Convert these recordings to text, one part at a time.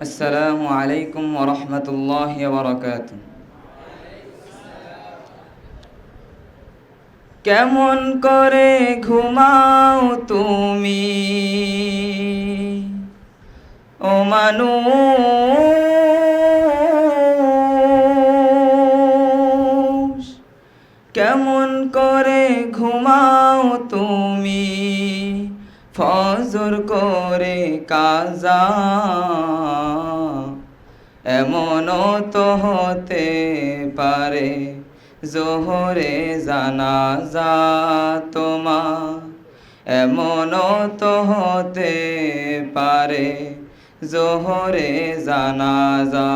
আসসালামু আলাইকুম ওরহমতুল্লাহ বরকাত কেমন করে ঘুমাও তুমি? ও মানুষ কেমন করে ঘুমাও তুমি? ফজর করে কাজা। এমন তো হতে পারে জোহরে জানাজা তোমা এমন তো হতে পারে জোহরে জানাজা।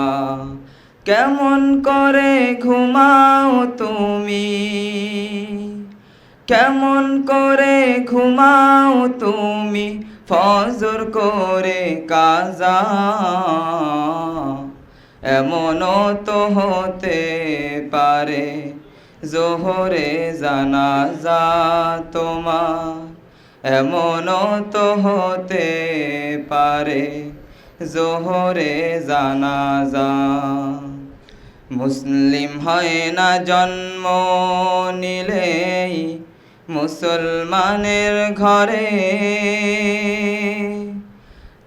কেমন করে ঘুমাও তুমি? কেমন করে ঘুমাও তুমি? ফজর করে কাজা। এমনও তো হতে পারে জোহরে জানাজা তোমার। এমনও তো হতে পারে জোহরে জানাজা। মুসলিম হয় না জন্ম নিলেই মুসলমানের ঘরে।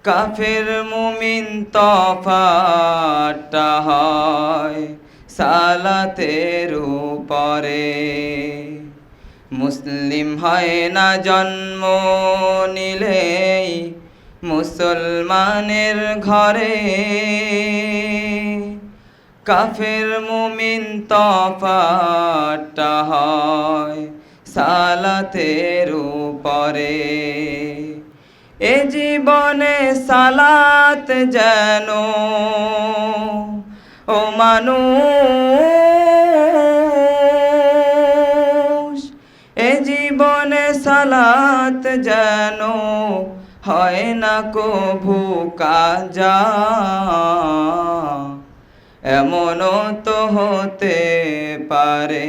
কাফের মুমিন তফাটা হয় সালাতের উপরে। মুসলিম হয় না জন্ম নিলেই মুসলমানের ঘরে। কাফের মুমিন তফাটা হয় সালাতের উপরে। এ জীবনে সালাত যেন ও মানুষ, এ জীবনে সালাত যেন হয় না কভু কাজা। এমনও তো হতে পারে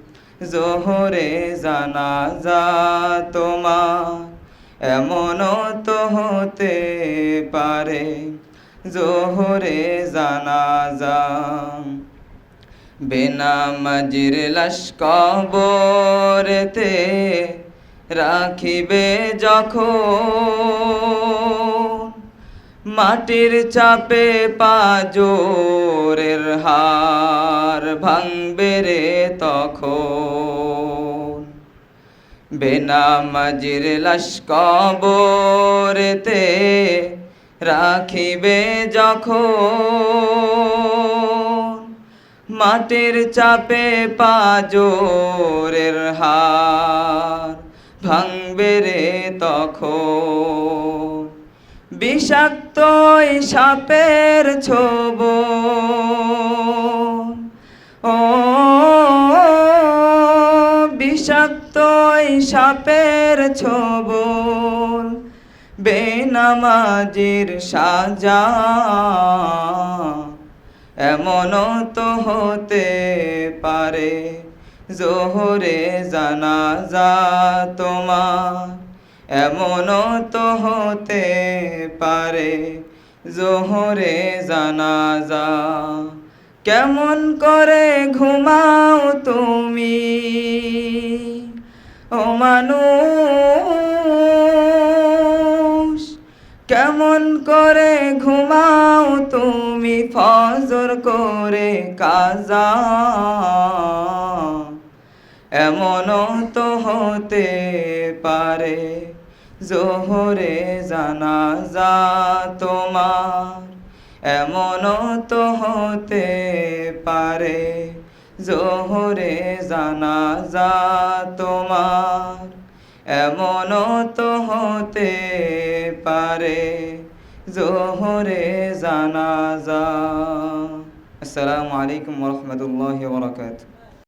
জোহরে জানাজা তোমার এমনও তো হতে পারে। জোহরে জানা জানাজা। বেনামাজির লাশ কবরেতে রাখিবে যখন মাটির চাপে পাজোরের হার ভাঙবে রে তখন। বেনামাজির লাশ কবরেতে রাখিবে যখন। মাটির চাপে পাজোরের হার ভাঙবে রে তখন। বিষাক্ত সাপের ছোব ও, বিষাক্ত সাপের ছোব বেনামাজির সাজা এমনও তো হতে পারে, জোহরে জানাজা তোমার। এমনও তো হতে পারে জোহরে জানাজা। কেমন করে ঘুমাও তুমি? ও মানুষ, কেমন করে ঘুমাও তুমি? ফজর করে কাজা। এমনও তো হতে পারে জোহরে জানাজা তোমার, এমনও তো হতে পারে। জোহরে জানাজা তোমার, এমনও তো হতে পারে। জোহরে জানাজা। আসসালামু আলাইকুম রহমতুল্লাহ বরকাত